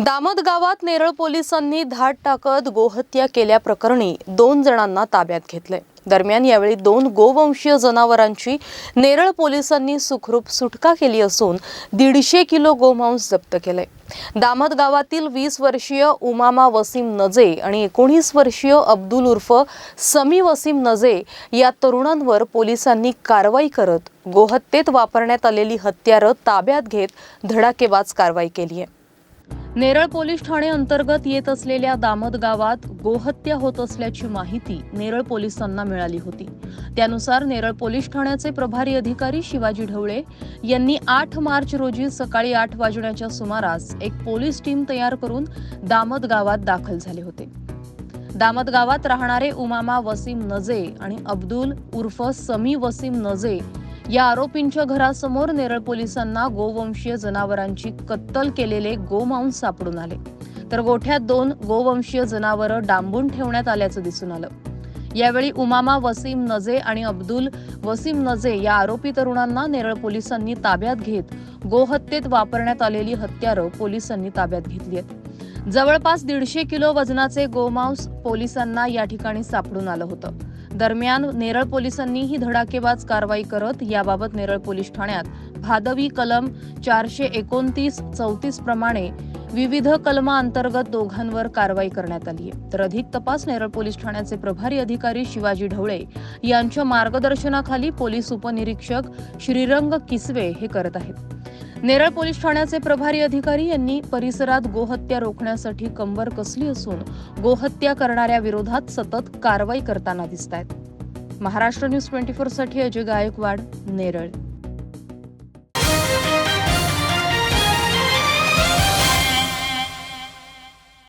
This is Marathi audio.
दामद गावात नेरळ पोलिसांनी धाड टाकत गोहत्या केल्याप्रकरणी दोन जणांना ताब्यात घेतले दरम्यान यावेळी दोन गोवंशीय जनावरांची नेरळ पोलिसांनी सुखरूप सुटका केली असून दीडशे किलो गोमांस जप्त केले दामद गावातील वीस वर्षीय उमामा वसीम नजे आणि एकोणीस वर्षीय अब्दुल उर्फ समी वसीम नजे या तरुणांवर पोलिसांनी कारवाई करत गोहत्येत वापरण्यात आलेली हत्यारं ताब्यात घेत धडाकेबाज कारवाई केली आहे नेरळ पोलीस ठाणे अंतर्गत येत असलेल्या दामद गावात गोहत्या होत असल्याची माहिती नेरळ पोलिसांना मिळाली होती. त्यानुसार नेरळ पोलीस ठाण्याचे प्रभारी अधिकारी शिवाजी ढवळे यांनी आठ मार्च रोजी सकाळी आठ वाजण्याच्या सुमारास एक पोलीस टीम तयार करून दामद गावात दाखल झाले होते. दामद गावात राहणारे उमामा वसीम नजे आणि अब्दुल उर्फ समी वसीम नजे या आरोपींच्या घरासमोर नेरळ पोलिसांना गोवंशीय जनावरांची कत्तल केलेले गोमांस सापडून आले. तर गोठ्यात दोन गोवंशीय जनावरं डांबून ठेवण्यात आल्याचं दिसून आलं. यावेळी उमामा वसीम नजे आणि अब्दुल वसीम नजे या आरोपी तरुणांना नेरळ पोलिसांनी ताब्यात घेत गोहत्येत वापरण्यात आलेली हत्यारं पोलिसांनी ताब्यात घेतली आहेत. जवळपास दीडशे किलो वजनाचे गोमांस पोलिसांना या ठिकाणी सापडून आलं होतं. दरम्यान नेरळ पोलिसांनी ही धडाकेबाज कारवाई करत याबाबत नेरळ पोलीस ठाण्यात भादवी कलम चारशे एकोणतीस चौतीस प्रमाणे विविध कलमांतर्गत दोघांवर कारवाई करण्यात आली आहे. तर अधिक तपास नेरळ पोलीस ठाण्याचे प्रभारी अधिकारी शिवाजी ढवळे यांच्या मार्गदर्शनाखाली पोलीस उपनिरीक्षक श्रीरंग किसवे हे करत आहेत. नेरळ पोलीस ठाण्याचे प्रभारी अधिकारी यांनी परिसरात गोहत्या रोखण्यासाठी कंबर कसली असून गोहत्या करणाऱ्या विरोधात सतत कारवाई करताना दिसत आहेत महाराष्ट्र न्यूज ट्वेंटी फोरसाठी अजय गायकवाड नेरळ.